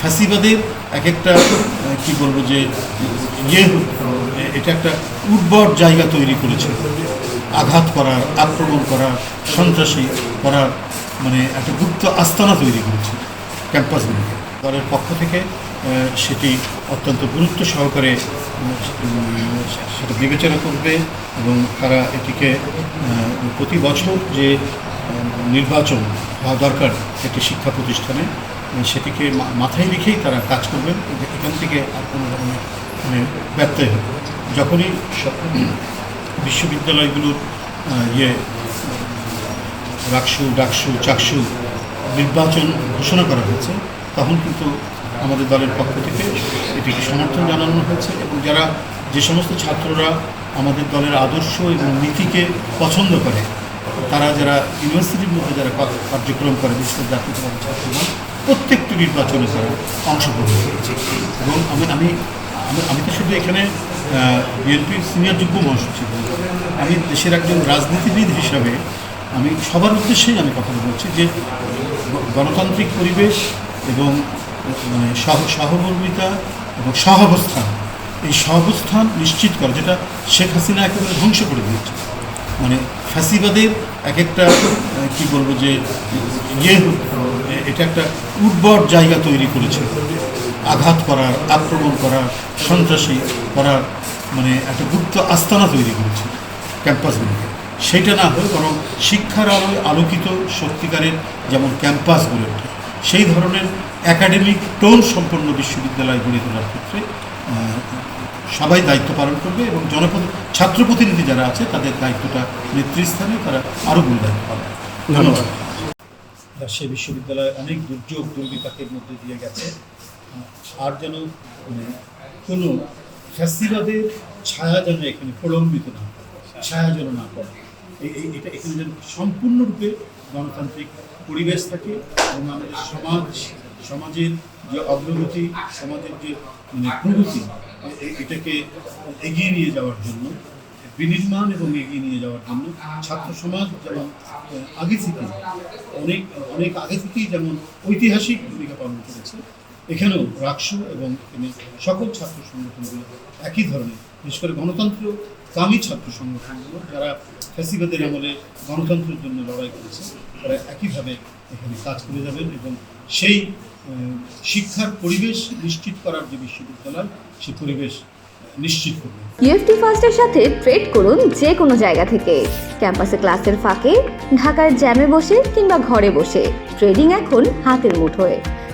ফ্যাসিবাদের এক একটা কি বলব যে ইয়ে এটা একটা উর্বর জায়গা তৈরি করেছে। আঘাত করার, আক্রমণ করার, সন্ত্রাসী করার মানে একটা গুপ্ত আস্তানা তৈরি করেছে ক্যাম্পাসগুলিকে। দলের পক্ষ থেকে সেটি অত্যন্ত গুরুত্ব সহকারে সেটা বিবেচনা করবে এবং তারা এটিকে প্রতি বছর যে নির্বাচন হওয়া দরকার, একটি শিক্ষা প্রতিষ্ঠানে সেটিকে মাথায় রেখেই তারা কাজ করবেন এখান থেকে আর কোনো ধরনের মানে ব্যত্যয় হবে যখনই বিশ্ববিদ্যালয়গুলোর ইয়ে রাকসু, ডাকসু, চাকসু নির্বাচন ঘোষণা করা হয়েছে, তখন কিন্তু আমাদের দলের পক্ষ থেকে এটিকে সমর্থন জানানো হয়েছে এবং যারা যে সমস্ত ছাত্ররা আমাদের দলের আদর্শ এবং নীতিকে পছন্দ করে, তারা যারা ইউনিভার্সিটির মধ্যে যারা কার্যক্রম করে, বিশেষ জাতীয় ছাত্রগণ প্রত্যেকটি নির্বাচনে তারা অংশগ্রহণ করেছে। এবং আমি আমি, আমি- তো শুধু এখানে বিএনপির সিনিয়র যুগ্ম মহাসচিব আমি দেশের একজন রাজনীতিবিদ হিসাবে আমি সবার উদ্দেশ্যেই আমি কথা বলছি যে গণতান্ত্রিক পরিবেশ এবং মানে সহ, সহমর্মিতা এবং সহাবস্থান, এই সহাবস্থান নিশ্চিত করা, যেটা শেখ হাসিনা একেবারে ধ্বংস করে দিয়েছে। মানে ফ্যাসিবাদের এক একটা কি বলব যে ইয়ে এটা একটা উর্বর জায়গা তৈরি করেছে। আঘাত করার, আক্রমণ করার, সন্ত্রাসী করার মানে একটা গুপ্ত আস্তানা তৈরি করেছে ক্যাম্পাসগুলোকে। সেটা না হয়ে বরং শিক্ষার আলোয় আলোকিত সত্যিকারের যেমন ক্যাম্পাস গড়ে ওঠে, সেই ধরনের একাডেমিক টোন সম্পন্ন বিশ্ববিদ্যালয় গড়ে তোলার ক্ষেত্রে সবাই দায়িত্ব পালন করবে এবং জনপ্রতি ছাত্র প্রতিনিধি যারা আছে তাদের দায়িত্বটা নেতৃস্থানে তারা আরও গুণ দায়িত্ব পালন করবে। ধন্যবাদ। রাজশাহী বিশ্ববিদ্যালয় অনেক দুর্যোগ দুর্বিপাকের মধ্যে দিয়ে গেছে। আর যেন মানে কোনো ফ্যাসিবাদের ছায়া যেন এখানে প্রলম্বিত না ছায়া যেন না পড়ে। এই এই- এটা এখানে যেন সম্পূর্ণরূপে গণতান্ত্রিক পরিবেশ থাকে এবং আমাদের সমাজ সমাজের যে অগ্রগতি সমাজের যে মানে প্রগতি এটাকে এগিয়ে নিয়ে যাওয়ার জন্য, বিনির্মাণ এবং এগিয়ে নিয়ে যাওয়ার জন্য ছাত্র সমাজ যেমন আগে থেকে অনেক অনেক আগে থেকেই যেমন ঐতিহাসিক ভূমিকা পালন করেছে এখানেও রাকসু এবং সকল ছাত্র সংগঠনগুলো একই ধরনের, বিশেষ করে গণতন্ত্র কামী ছাত্র সংগঠনগুলো, যারা ফ্যাসিবাদের আমলে গণতন্ত্রের জন্য লড়াই করেছে, তারা একইভাবে এখানে কাজ করে যাবেন এবং সেই শিক্ষার পরিবেশ নিশ্চিত করার যে বিশ্ববিদ্যালয় সেই পরিবেশ নিশ্চিত করবে। ইউএফটি ফার্স্টের সাথে ট্রেড করুন যে কোনো জায়গা থেকে। ক্যাম্পাসে ক্লাসের ফাঁকে ঢাকার জ্যামে বসে কিংবা ঘরে বসে। ট্রেডিং এখন হাতের মুঠোয়।